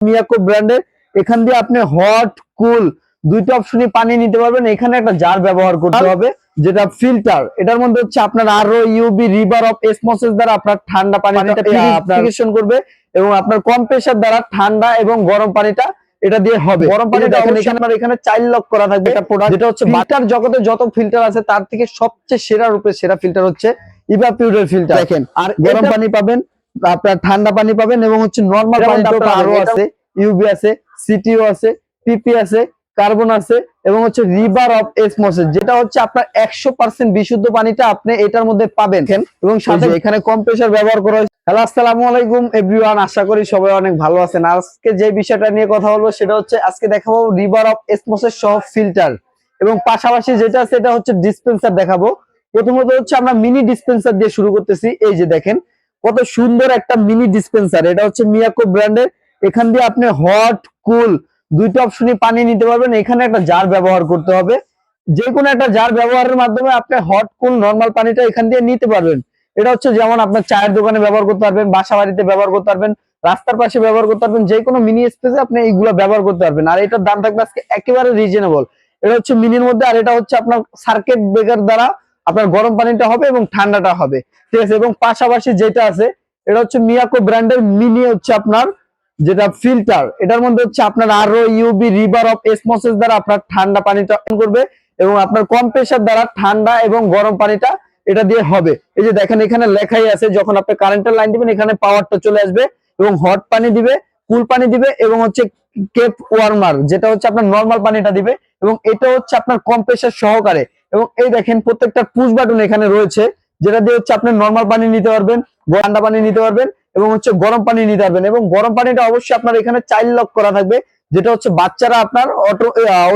মিয়াকো ব্র্যান্ডের এখান দিয়ে আপনি হট কুল দুইটা অপশনই পানি নিতে পারবেন। এখানে একটা জার ব্যবহার করতে হবে যেটা ফিল্টার এটার মধ্যে হচ্ছে আপনার আরও ইউবি রিভার অফ এসমোসিস দ্বারা আপনার ঠান্ডা পানিটা পিউরিফিকেশন করবে। এবং আপনার কম্প্রেসার দ্বারা ঠান্ডা এবং গরম পানিটা এটা দিয়ে হবে। গরম পানি দেখেন এখানে এখানে চাইল্ড লক করা থাকবে। এটা প্রোডাক্ট যেটা হচ্ছে বাটার জগতে যত ফিল্টার আছে তার থেকে সবচেয়ে সেরা রূপে সেরা ফিল্টার হচ্ছে ইভাপিউরের ফিল্টার দেখেন আর গরম পানি পাবেন আপনার ঠান্ডা পানি পাবেন এবং হচ্ছে নরমাল আপনার আরও আছে ইউবি আছে সিটিও আছে পিপি আছে কার্বন আছে এবং হচ্ছে রিভার অফ এসমোসিস যেটা হচ্ছে আপনার একশো পার্সেন্ট বিশুদ্ধ পানিটা আপনি এটার মধ্যে পাবেন। এবং সাথে এখানে কম্প্রেসার ব্যবহার করা হয়েছে। হ্যালো আসসালামু আলাইকুম এভরিওয়ান আশা করি সবাই অনেক ভালো আছেন। আজকে যে বিষয়টা নিয়ে কথা বলব সেটা হচ্ছে আজকে দেখাবো রিভার অফ এসমোসিস সহ ফিল্টার এবং পাশাপাশি যেটা সেটা হচ্ছে ডিসপেন্সার দেখাবো। প্রথমত হচ্ছে আমরা মিনি ডিসপেন্সার দিয়ে শুরু করতেছি। এই যে দেখেন কত সুন্দর একটা মিনি ডিসপেন্সার এটা হচ্ছে মিয়াকো ব্র্যান্ডের এখান দিয়ে আপনি হট কুল দুইটা অপশনই পানি নিতে পারবেন। এখানে একটা জার ব্যবহার করতে হবে। যে কোনো একটা জার ব্যবহারের মাধ্যমে আপনি হট কুল নর্মাল পানিটা এখান দিয়ে নিতে পারবেন। এটা হচ্ছে যেমন আপনার চায়ের দোকানে ব্যবহার করতে পারবেন বাসা বাড়িতে ব্যবহার করতে পারবেন, রাস্তার পাশে ব্যবহার করতে পারবেন যে কোনো মিনি স্পেসে আপনি এইগুলো ব্যবহার করতে পারবেন। আর এটার দাম থাকবে আজকে একেবারে রিজনেবল এটা হচ্ছে মিনির মধ্যে, আর এটা হচ্ছে আপনার সার্কিট ব্রেকার দ্বারা আপনার গরম পানিটা হবে এবং ঠান্ডাটা হবে। ঠিক আছে, এবং পাশাপাশি যেটা আছে, এটা হচ্ছে মিয়াকো ব্র্যান্ডের মিনি হচ্ছে আপনার যেটা ফিল্টার এটার মধ্যে হচ্ছে আপনার আরও ইউবি রিভার অফ এসমোসিস দ্বারা আপনার ঠান্ডা পানিটা করবে এবং আপনার কম কম্প্রেসার দ্বারা ঠান্ডা এবং গরম পানিটা এটা দিয়ে হবে। এই যে দেখেন, এখানে লেখাই আছে, যখন আপনি কারেন্টের লাইন দিবেন, এখানে পাওয়ারটা চলে আসবে এবং হট পানি দিবে কুল পানি দিবে এবং হচ্ছে কেপ ওয়ার্মার যেটা হচ্ছে আপনার নর্মাল পানিটা দিবে এবং এটা হচ্ছে আপনার কম কম্প্রেসার সহকারে। এবং এই দেখেন প্রত্যেকটা পুশ বাটন এখানে রয়েছে, যেটা দিয়ে হচ্ছে আপনি নর্মাল পানি নিতে পারবেন, ঠান্ডা পানি নিতে পারবেন এবং হচ্ছে গরম পানি নিতে পারবেন এবং গরম পানিটা অবশ্যই আপনার এখানে চাইল্ড লক করা থাকবে, যেটা হচ্ছে বাচ্চারা আপনার অটো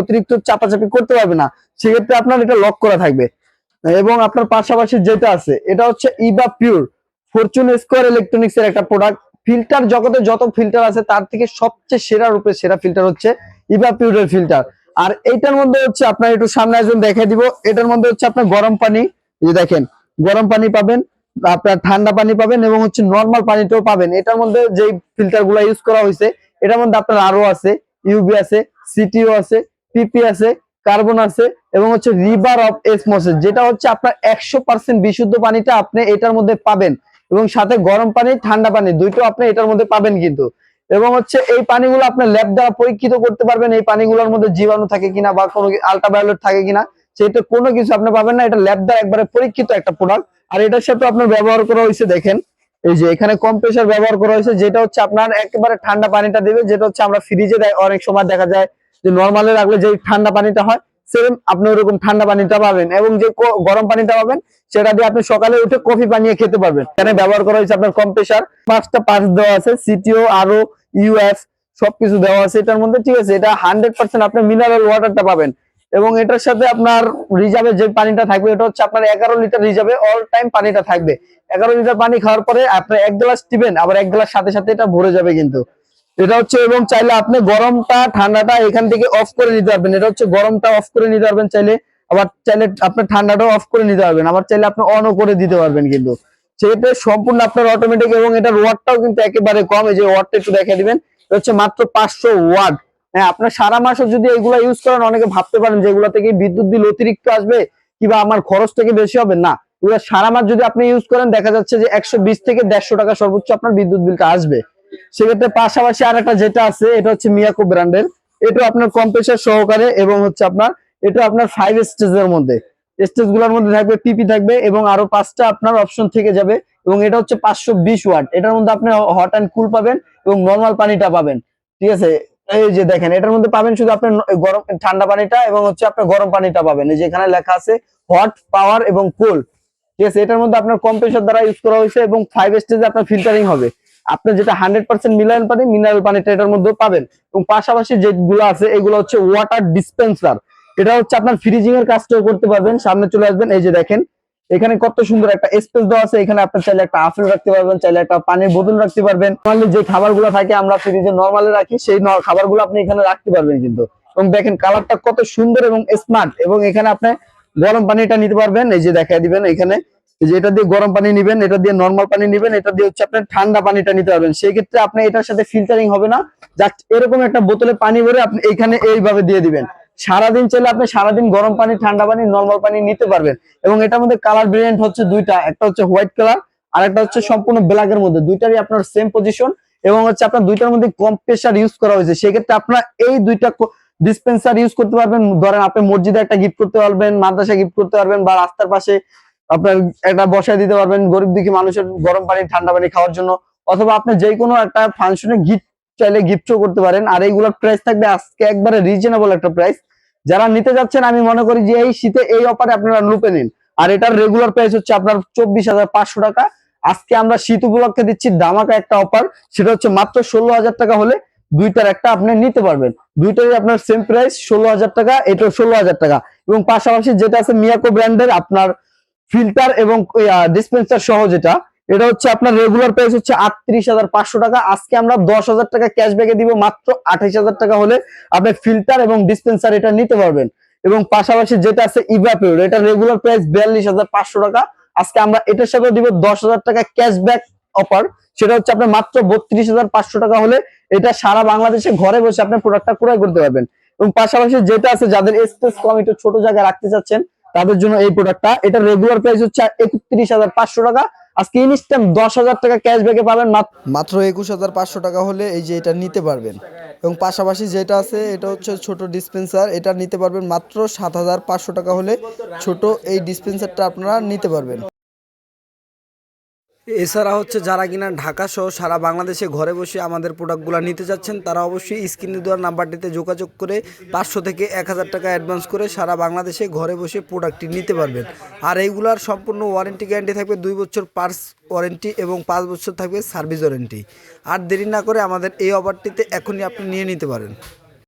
অতিরিক্ত চাপাচাপি করতে পারবে না, সেক্ষেত্রে আপনার এটা লক করা থাকবে। এবং আপনার পাশাপাশি যেটা আছে, এটা হচ্ছে ইবা পিওর ফরচুন স্কোয়ার ইলেকট্রনিক্স এর একটা প্রোডাক্ট ফিল্টার জগতে যত ফিল্টার আছে, তার থেকে সবচেয়ে সেরা রূপে সেরা ফিল্টার হচ্ছে ইবা পিউরের ফিল্টার আর এইটার মধ্যে হচ্ছে আপনার একটু সামনে একজন দেখে দিব। এটার মধ্যে হচ্ছে আপনার গরম পানি যে দেখেন, গরম পানি পাবেন, আপনার ঠান্ডা পানি পাবেন এবং হচ্ছে নর্মাল পানিটাও পাবেন। এটার মধ্যে যে ফিল্টারগুলা ইউজ করা হয়েছে এটার মধ্যে আপনার আরও আছে ইউবি আছে সিটিও আছে পিপি আছে কার্বন আছে এবং হচ্ছে রিভার অফ এসমোসিস যেটা হচ্ছে আপনার একশো পার্সেন্ট বিশুদ্ধ পানিটা আপনি এটার মধ্যে পাবেন। এবং সাথে গরম পানি, ঠান্ডা পানি দুইটো আপনি এটার মধ্যে পাবেন কিন্তু। এবং হচ্ছে এই পানিগুলো আপনার ল্যাব দ্বারা পরীক্ষিত করতে পারবেন, এই পানিগুলোর মধ্যে জীবাণু থাকে কিনা বা কোনো আলট্রাভায়োলেট থাকে কিনা সেটা কোনো কিছু আপনি পাবেন না, এটা ল্যাব দ্বারা একবারে পরীক্ষিত একটা প্রোডাক্ট আর এটার সাথে আপনার ব্যবহার করা হয়েছে, দেখেন, এই যে এখানে কম্প্রেসার ব্যবহার করা হয়েছে, যেটা হচ্ছে আপনার একেবারে ঠান্ডা পানিটা দেবে, যেটা হচ্ছে আমরা ফ্রিজে দেয়, অনেক সময় দেখা যায় যে নর্মালে রাখলে যে ঠান্ডা পানিটা হয় সেম আপনি ওরকম ঠান্ডা পানিটা পাবেন এবং যে গরম পানিটা পাবেন, সেটা দিয়ে আপনি সকালে উঠে কফি বানিয়ে খেতে পারবেন। এখানে ব্যবহার করা হয়েছে আপনার কম্প্রেসার পাঁচটা পার্টস দেওয়া আছে সিটিও আরও ইউএফ সবকিছু দেওয়া আছে। এটার মধ্যে ঠিক আছে, এটা হান্ড্রেড পার্সেন্ট আপনি মিনারেল ওয়াটারটা পাবেন। এবং এটার সাথে আপনার রিজার্ভে যে পানিটা থাকবে, এটা হচ্ছে আপনার এগারো লিটার রিজার্ভে অল টাইম পানিটা থাকবে। এগারো লিটার পানি খাওয়ার পরে আপনি এক গ্লাস দিবেন, আবার এক গ্লাস সাথে সাথে এটা ভরে যাবে কিন্তু। এটা হচ্ছে এবং চাইলে আপনি গরমটা, ঠান্ডাটা এখান থেকে অফ করে নিতে পারবেন। এটা হচ্ছে গরমটা অফ করে নিতে পারবেন, চাইলে আবার চাইলে আপনার ঠান্ডাটাও অফ করে নিতে পারবেন। আবার চাইলে আপনি অনও করে দিতে পারবেন কিন্তু। সেক্ষেত্রে সম্পূর্ণ আপনার অটোমেটিক এবং এটার ওয়াটটাও কিন্তু একেবারে কম। এই যে ওয়াটটা একটু দেখে দিবেন, এটা হচ্ছে মাত্র পাঁচশো ওয়াট। হ্যাঁ আপনার সারা মাসও যদি এগুলো ইউজ করেন, অনেকে ভাবতে পারেন যে এগুলো থেকে বিদ্যুৎ বিল অতিরিক্ত আসবে কিংবা আমার খরচ থেকে বেশি হবে? না। সারা মাস যদি আপনি ইউজ করেন, দেখা যাচ্ছে যে একশো বিশ থেকে দেড়শো টাকা সর্বোচ্চ আপনার বিদ্যুৎ বিলটা আসবে। সেক্ষেত্রে পাশাপাশি আর একটা যেটা আছে, এটা হচ্ছে মিয়াকো ব্র্যান্ডের। এটা আপনার কম্প্রেসার সহকারে এবং হচ্ছে আপনার এটা আপনার ফাইভ স্টেজের মধ্যে। স্টেজগুলোর মধ্যে থাকবে পিপি থাকবে এবং আরও পাঁচটা আপনার অপশন থেকে যাবে এবং এটা হচ্ছে পাঁচশো বিশ ওয়াট। এটার মধ্যে আপনি হট অ্যান্ড কুল পাবেন এবং নর্মাল পানিটা পাবেন। ঠিক আছে? এই যে দেখেন, এটার মধ্যে পাবেন শুধু আপনার গরম, ঠান্ডা পানিটা এবং হচ্ছে আপনার গরম পানিটা পাবেন। এই যে এখানে লেখা আছে হট পাওয়ার এবং কুল ঠিক আছে? এটার মধ্যে আপনার কম্প্রেসার দ্বারা ইউজ করা হয়েছে এবং ফাইভ স্টেজে আপনার ফিল্টারিং হবে। আপনি যেটা হান্ড্রেড পার্সেন্ট মিনারেল পানি মিনারেল পানিটা এটার মধ্যে পাবেন। এবং পাশাপাশি যেগুলো আছে, এগুলো হচ্ছে ওয়াটার ডিসপেন্সার এটা হচ্ছে আপনার ফ্রিজিং এর কাজটাও করতে পারবেন। সামনে চলে আসবেন, এই যে দেখেন, এখানে কত সুন্দর একটা স্পেস দেওয়া আছে। এখানে আপনি চাইলে একটা আপেল রাখতে পারবেন, চাইলে একটা পানির বোতল রাখতে পারবেন। নর্মালি যে খাবারগুলো থাকে, আমরা ফ্রিজে নর্মালি রাখি, সেই ন- খাবারগুলো আপনি এখানে রাখতে পারবেন কিন্তু। এবং দেখেন কালারটা কত সুন্দর এবং স্মার্ট এবং এখানে আপনি গরম পানিটা নিতে পারবেন। এই যে দেখা দিবেন এখানে। এটা দিয়ে গরম পানি নিবেন, এটা দিয়ে নর্মাল পানি নিবেন, এটা দিয়ে হচ্ছে আপনার ঠান্ডা পানিটা নিতে পারবেন। সেই ক্ষেত্রে আপনি এটার সাথে ফিল্টারিং হবে না। জাস্ট এরকম একটা বোতলে পানি ভরে আপনি এখানে এইভাবে দিয়ে দিবেন। সারাদিন চাইলে আপনি সারাদিন গরম পানি, ঠান্ডা পানি নর্মাল পানি নিতে পারবেন। এবং এটার মধ্যে কালার ভেরিয়েন্ট হচ্ছে দুইটা, একটা হচ্ছে হোয়াইট কালার আর একটা হচ্ছে সম্পূর্ণ ব্ল্যাকের মধ্যে। দুইটারই আপনার সেম পজিশন এবং হচ্ছে আপনার দুইটার মধ্যে কম্প্রেসার ইউজ করা হয়েছে। সেক্ষেত্রে আপনার এই দুইটা ডিসপেন্সার ইউজ করতে পারবেন। ধরেন আপনি মসজিদে একটা গিফট করতে পারবেন মাদ্রাসা গিফট করতে পারবেন বা রাস্তার পাশে আপনার একটা বসায় দিতে পারবেন, গরিব দুঃখী মানুষের গরম পানি, ঠান্ডা পানি খাওয়ার জন্য। অথবা আপনি যে কোনো একটা ফাংশনে গিফট চাইলে গিফটও করতে পারেন, আর এইগুলোর প্রাইস থাকবে আজকে একবারে রিজনেবল একটা প্রাইস যারা নিতে যাচ্ছেন, আমি মনে করি যে এই শীতে এই অফারে আপনারা লুপে নিন। আর এটার রেগুলার প্রাইস হচ্ছে আপনার চব্বিশ হাজার পাঁচশো টাকা। আজকে আমরা শীত উপলক্ষে দিচ্ছি দামাকা একটা অফার সেটা হচ্ছে মাত্র ষোলো হাজার টাকা হলে দুইটার একটা আপনি নিতে পারবেন। দুইটারই আপনার সেম প্রাইস ষোলো হাজার টাকা এটা ষোলো হাজার টাকা। এবং পাশাপাশি যেটা আছে মিয়াকো ব্র্যান্ডের আপনার ফিল্টার এবং ডিসপেন্সার সহ যেটা, এটা হচ্ছে আপনার রেগুলার প্রাইস হচ্ছে আটত্রিশ হাজার পাঁচশো টাকা। আজকে আমরা দশ হাজার টাকা ক্যাশব্যাকে দিব, মাত্র আঠাইশ হাজার টাকা হলে আপনি ফিল্টার এবং ডিসপেন্সার এটা নিতে পারবেন। এবং পাশাপাশি যেটা আছে ইভাপিউর এটা রেগুলার প্রাইস বিয়াল্লিশ হাজার পাঁচশো টাকা। আজকে আমরা এটার সাথে দিব দশ হাজার টাকা ক্যাশব্যাক অফার সেটা হচ্ছে আপনার মাত্র বত্রিশ হাজার পাঁচশো টাকা হলে এটা সারা বাংলাদেশে ঘরে বসে আপনি প্রোডাক্টটা ক্রয় করতে পারবেন। এবং পাশাপাশি যেটা আছে, যাদের স্পেস কম, একটু ছোট জায়গায় রাখতে চাচ্ছেন তাদের জন্য এই প্রোডাক্টটা এটা রেগুলার প্রাইস হচ্ছে একত্রিশ হাজার পাঁচশো টাকা। আজকে ইনস্ট্যান্ট দশ হাজার টাকা ক্যাশব্যাকে পাবেন মাত্র একুশ হাজার পাঁচশো টাকা হলে এই যে এটা নিতে পারবেন। এবং পাশাপাশি যেটা আছে, এটা হচ্ছে ছোট ডিসপেন্সার এটা নিতে পারবেন মাত্র সাত হাজার পাঁচশো টাকা হলে ছোট এই ডিসপেন্সারটা আপনারা নিতে পারবেন। এছাড়া হচ্ছে যারা কিনা ঢাকা সহ সারা বাংলাদেশে ঘরে বসে আমাদের প্রোডাক্টগুলো নিতে যাচ্ছেন, তারা অবশ্যই স্ক্রিনে দেওয়ার নাম্বারটিতে যোগাযোগ করে পাঁচশো থেকে এক হাজার টাকা অ্যাডভান্স করে সারা বাংলাদেশে ঘরে বসে প্রোডাক্টটি নিতে পারবেন। আর এইগুলার সম্পূর্ণ ওয়ারেন্টি গ্যারান্টি থাকবে দুই বছর পার্স ওয়ারেন্টি এবং পাঁচ বছর থাকবে সার্ভিস ওয়ারেন্টি আর দেরি না করে আমাদের এই অফারটিতে এখনই আপনি নিয়ে নিতে পারেন।